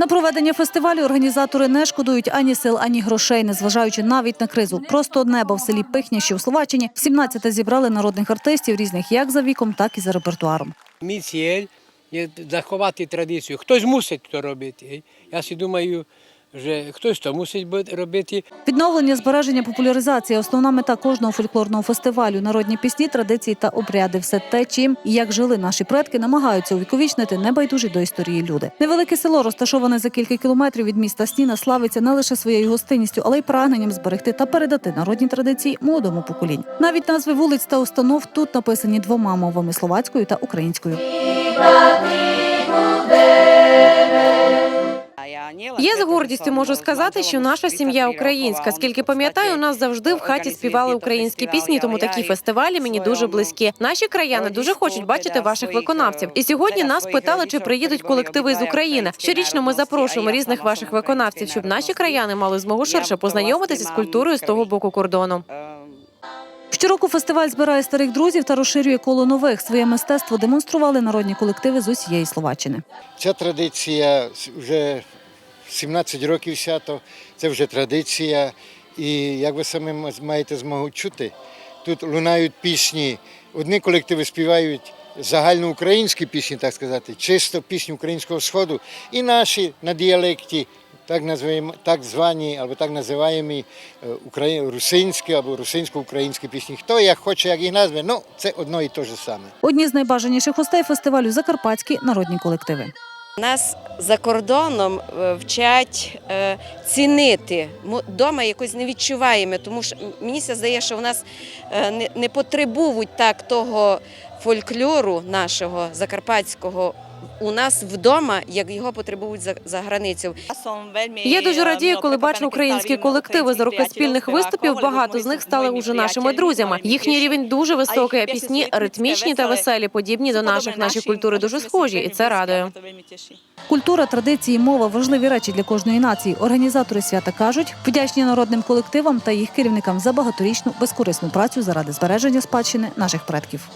На проведення фестивалю організатори не шкодують ані сил, ані грошей, незважаючи навіть на кризу. Просто неба в селі Пихня, що в Словаччині, в 17 зібрали народних артистів різних як за віком, так і за репертуаром. Мій ціль заховати традицію. Хтось мусить то робити. Я думаю, що хтось то мусить робити. Відновлення, збереження, популяризація основна мета кожного фольклорного фестивалю. Народні пісні, традиції та обряди все те, чим і як жили наші предки, намагаються увіковічнити небайдужі до історії люди. Невелике село, розташоване за кілька кілометрів від міста Сніна, славиться не лише своєю гостинністю, але й прагненням зберегти та передати народні традиції молодому поколінню. Навіть назви вулиць та установ тут написані двома мовами словацькою та українською. Я з гордістю можу сказати, що наша сім'я українська. Скільки пам'ятаю, у нас завжди в хаті співали українські пісні, тому такі фестивалі мені дуже близькі. Наші краяни дуже хочуть бачити ваших виконавців. І сьогодні нас питали, чи приїдуть колективи з України. Щорічно ми запрошуємо різних ваших виконавців, щоб наші краяни мали змогу ширше познайомитися з культурою з того боку кордону. Щороку фестиваль збирає старих друзів та розширює коло нових. Своє мистецтво демонстрували народні колективи з усієї Словаччини. Ця традиція вже 17 років свято, це вже традиція. І як ви самі маєте змогу чути, тут лунають пісні. Одні колективи співають загальноукраїнські пісні, так сказати, чисто пісні українського сходу, і наші на діалекті, так називаємо, так звані або так називаємо україн, русинські або русинсько-українські пісні. Хто як хоче, як їх назви, ну це одно і те ж саме. Одні з найбажаніших гостей фестивалю закарпатські народні колективи. Нас за кордоном е, вчать е, цінити. Ми вдома якось не відчуваємо, тому що мені здається, здає, що в нас е, не потребують так того фольклору нашого закарпатського у нас вдома, як його потребують за, за границю. Я дуже радію, коли бачу українські колективи з роки спільних виступів. Багато з них стали уже нашими друзями. Їхній рівень дуже високий, а пісні ритмічні та веселі, подібні до наших. Наші культури дуже схожі, і це радує. Культура, традиції, мова важливі речі для кожної нації. Організатори свята кажуть, вдячні народним колективам та їх керівникам за багаторічну безкорисну працю заради збереження спадщини наших предків.